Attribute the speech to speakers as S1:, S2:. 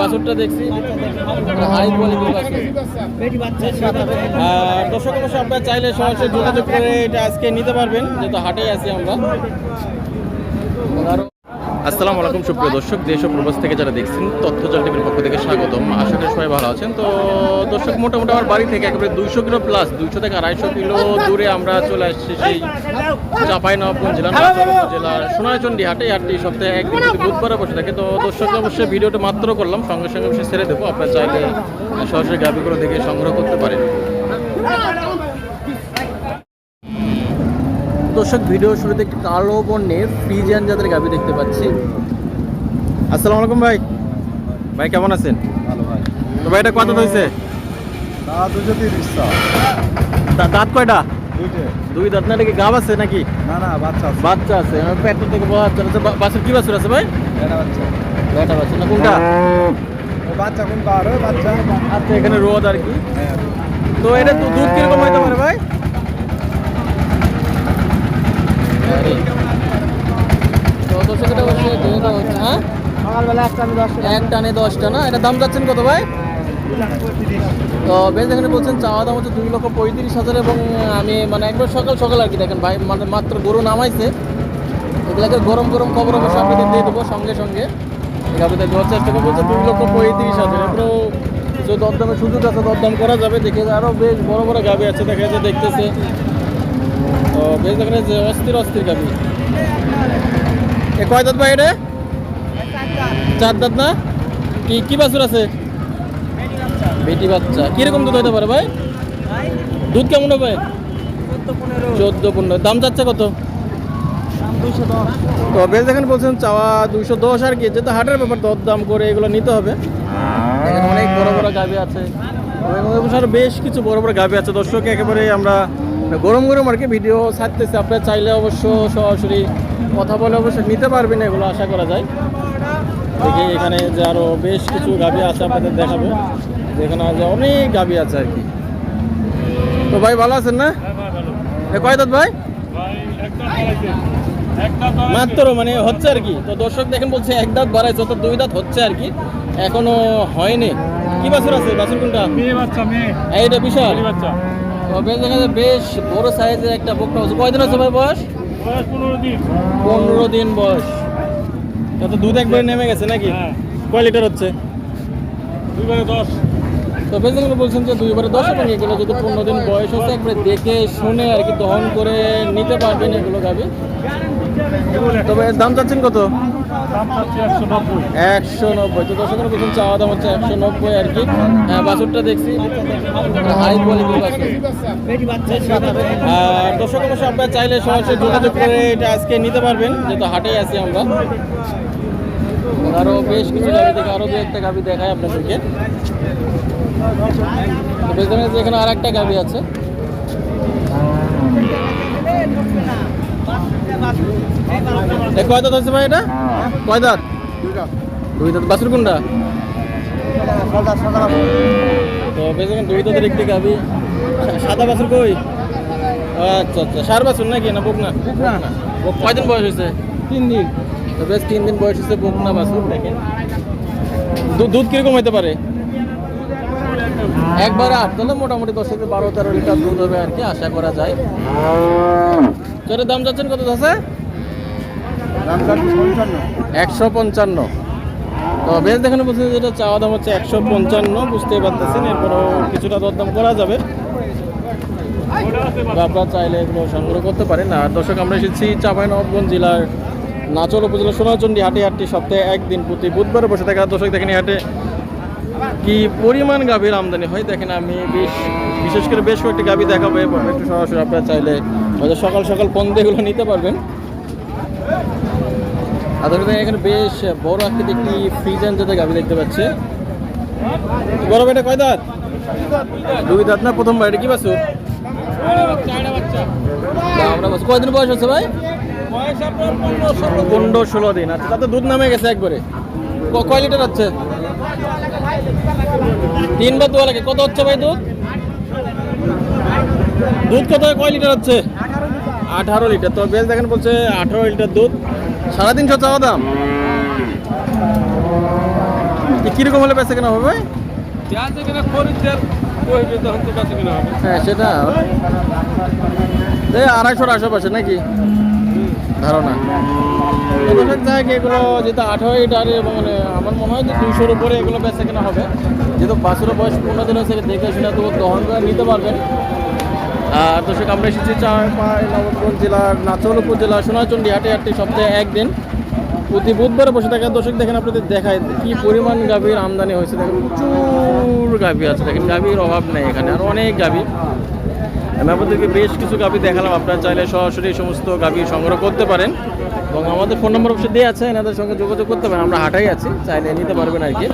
S1: বাছুরটা দেখছি। হাই বাছুর। দর্শক আপনারা চাইলে সরাসরি যোগাযোগ করে এটা আজকে নিতে পারবেন, যেহেতু হাটেই আছি আমরা। আসসালামু আলাইকুম, সুপ্রিয় দর্শক, দেশ ও প্রবাস থেকে যারা দেখছেন তথ্যজল টিভির পক্ষ থেকে স্বাগতম। আশা করি সবাই ভালো আছেন। তো, দর্শক, মোটামুটি আমার বাড়ি থেকে একেবারে দুইশো কিলো প্লাস দুইশো থেকে আড়াইশো কিলো দূরে আমরা চলে আসছি সেই চাপাই নবাবগঞ্জ জেলা জেলার সোনাইচন্ডী হাটে। হাটটি সপ্তাহে একদিন বুধবারে বসে থাকে। তো দর্শক অবশ্যই ভিডিওটা মাত্র করলাম। সঙ্গে সঙ্গে অবশ্যই ছেড়ে দেবো। আপনার চাইলে সরাসরি গাভিগুলো দেখে সংগ্রহ করতে পারেন। দর্শক ভিডিও শুরুতে একটি কালো বর্ণের ফ্রিজিয়ান জাতের গাভি দেখতে পাচ্ছি। আসসালামু আলাইকুম ভাই। ভাই কেমন আছেন?
S2: ভালো ভাই।
S1: তো ভাই এটা কত হয়েছে
S2: তা দুশো তিরিশ
S1: দাঁত কয়টা?
S2: দুইটে।
S1: দুই দাঁত না কি গাব আছে নাকি?
S2: না না বাচ্চা আছে।
S1: বাচ্চা আছে। আমার পেটটা থেকে বাচ্চা আছে বা- বাছুর কি বাছুর আছে ভাই?
S2: এটা বাচ্চা।
S1: বেটা বাছুর না কোনটা?
S2: বাচ্চা কোন পাওয়ার বাচ্চা।
S1: আচ্ছা এখানে রোদ আর কি।
S2: হ্যাঁ।
S1: তো এটা তো দুধ কীরকম হইতে পারে ভাই? হচ্ছে হ্যাঁ?
S2: সকালবেলা একটা আমি দশ
S1: এক টানে দশটা না? এটা দাম যাচ্ছেন কত ভাই? তো বেশ এখানে বলছেন চাওয়া দাম হচ্ছে দুই লক্ষ পঁয়ত্রিশ হাজার এবং আমি মানে একবার সকাল সকাল আর কি দেখেন ভাই মানে মাত্র গরু নামাইছে। এগুলোকে গরম গরম খবর অবশ্যই দিয়ে দেবো সঙ্গে সঙ্গে। এভাবে দেওয়ার চেষ্টা করব বলছে দুই লক্ষ পঁয়ত্রিশ হাজার। এরপরেও কিছু দরদামের সুযোগ আছে দরদাম করা যাবে। দেখে আরও বেশ বড় বড় গাবি আছে দেখা যাচ্ছে দেখতেছে। তো বেশ এখানে যে অস্থির অস্থির গাবি এ, কয় দাঁত ভাই এটা? চার দাঁত না? কি কি বাছুর আছে? বেটি বাচ্চা। কীরকম দুধ হতে পারে ভাই? দুধ কেমন হবে? চোদ্দ পনেরো। দাম যাচ্ছে কত? তো বেশ এখানে বলছেন চাওয়া দুইশো দশ আর কি, যেহেতু হাটের ব্যাপার দর দাম করে এগুলো নিতে হবে। অনেক বড় বড় গাভি আছে। এবং বেশ কিছু বড় বড় গাভি আছে। দর্শক একেবারে আমরা গরম গরম আর কি ভিডিও ছাড়তেছে। আপনারা চাইলে অবশ্য সরাসরি কথা বলে অবশ্যই নিতে পারবেন এগুলো আশা করা যায়। দেখি এখানে যে আরও বেশ কিছু গাভি আছে আপনাদের দেখাবো। যেখানে যে অনেক গাভি আছে আর কি। তো ভাই ভালো আছেন না? কয় দাঁত ভাই? মাত্র মানে হচ্ছে আর কি। তো দর্শক দেখেন বলছে এক দাঁত বাড়াইছে তো দুই দাঁত হচ্ছে আর কি। এখনও হয়নি। কি বাছুর আছে? বাছুর কোনটা?
S3: মেয়ে বাচ্চা মেয়ে।
S1: এইটা বিশাল।
S3: বাচ্চা।
S1: বেশ দেখা যায় বেশ বড় সাইজের একটা বোকটা হচ্ছে। কয়দিন আছে ভাই বয়স?
S3: বয়স পনেরো দিন
S1: পনেরো দিন বয়স। তো দুধ একবারে নেমে গেছে নাকি?
S3: হ্যাঁ।
S1: কয় লিটার হচ্ছে?
S3: দুইবারে দশ।
S1: তো বলছেন যে দুইবারে দশ এবং এগুলো যদি পনেরো দিন বয়স হচ্ছে, একবারে দেখে শুনে আর কি দহন করে নিতে পারবেন এগুলো গাবি তবে দাম চাচ্ছেন কত?
S3: একশো নব্বই।
S1: তো দশ টাকা বলছেন চাওয়া দাম হচ্ছে একশো নব্বই আর কি। বাছুরটা দেখছি। হাই কোয়ালিটির বাছুর। দর্শক অবশ্য আপনারা চাইলে সরাসরি যোগাযোগ করে এটা আজকে নিতে পারবেন, যেহেতু হাটেই আছি আমরা। আরও বেশ কিছু গাড়ি থেকে আরও দু একটা গাড়ি দেখায় আপনাদেরকে। বেশ এখানে আর একটা গাড়ি আছে। এ কয় দাঁত আছে ভাই এটা? কয় দাঁত? দুই দাঁত। বাছুর কোনটা? তো বেশ দুই দাঁতের একটি গাবি সাদা বাছুর কই? আচ্ছা আচ্ছা। সার বাছুর নাকি না বকনা কয়দিন বয়স হয়েছে? তিন দিন। বেশ তিন দিন বয়স হয়েছে বকনা বাছুর দেখেন। দুধ কীরকম হতে পারে? একবারে আট তাহলে মোটামুটি দশ থেকে বারো তেরো লিটার দুধ হবে আর কি আশা করা যায়। তো এটার দাম যাচ্ছেন কত আছে একশো পঞ্চান্ন। তো বেশ দেখানো বলছে যেটা চাওয়া দাম হচ্ছে একশো পঞ্চান্ন বুঝতেই পারতেছেন এরপরেও কিছুটা দরদাম করা যাবে। আপনারা চাইলে এগুলো সংগ্রহ করতে পারেন। আর দর্শক আমরা এসেছি চাঁপাইনবাবগঞ্জ জেলার নাচল উপজেলা সোনাচন্ডী হাটে হাটটি সপ্তাহে একদিন প্রতি বুধবার বসে থাকা। দর্শক দেখেন হাটে কি পরিমাণ গাভীর আমদানি হয়, দেখেন আমি বেশ বিশেষ করে বেশ কয়েকটি গাভী দেখাবো একটু সরাসরি আপনারা চাইলে হয়তো সকাল সকাল পন্দেগুলো নিতে পারবেন। আর ধরে এখানে বেশ বড় আকৃতি একটি ফ্রিজেন যাতে গাভী দেখতে পাচ্ছে। বড় বেটা কয় দাঁত? দুই দাঁত না, প্রথম বাড়ি কি বাসু আমরা বাসু কয়দিন বয়স হচ্ছে ভাই? পনেরো ষোলো দিন। আচ্ছা তাতে দুধ নামে গেছে একবারে। কয় লিটার হচ্ছে তিন বা দোয়া লাগে কত হচ্ছে ভাই দুধ? দুধ কত কয় লিটার হচ্ছে? আঠারো লিটার। তো বেশ দেখেন বলছে আঠারো লিটার দুধ। সাড়ে তিনশো চাওয়া দাম? কীরকম হলে বেচা কেনা হবে হ্যাঁ সেটা। আড়াইশোর আশেপাশে নাকি? ধারণা। জায়গায় এগুলো যেহেতু আঠারো এবং মানে আমার মনে হয় যে দুইশোর উপরে এগুলো বেচা কেনা হবে। যেহেতু বাসেরও বয়স পনেরো দিন হয়েছে দেখে শুনে তো দহন করে নিতে পারবেন। আর তো আমরা এসেছি চাঁপাই নবগঞ্জ জেলার নাচল উপজেলা সোনাচন্ডী হাটে হাটটি সপ্তাহে একদিন। প্রতি বুধবার বসে থাকা দর্শক দেখেন, আপনাদের দেখায় কি পরিমাণ গাভীর আমদানি হয়েছে। দেখেন প্রচুর গাভী আছে, দেখেন গাভীর অভাব নেই এখানে, আর অনেক গাভী। আমি আপনাদেরকে বেশ কিছু গাভী দেখালাম। আপনারা চাইলে সরাসরি সমস্ত গাভী সংগ্রহ করতে পারেন। এবং আমাদের ফোন নম্বর অবশ্যই দেওয়া আছে, এনাদের সঙ্গে যোগাযোগ করতে পারেন। আমরা হাটাই আছি, চাইলে নিতে পারবেন আর কি।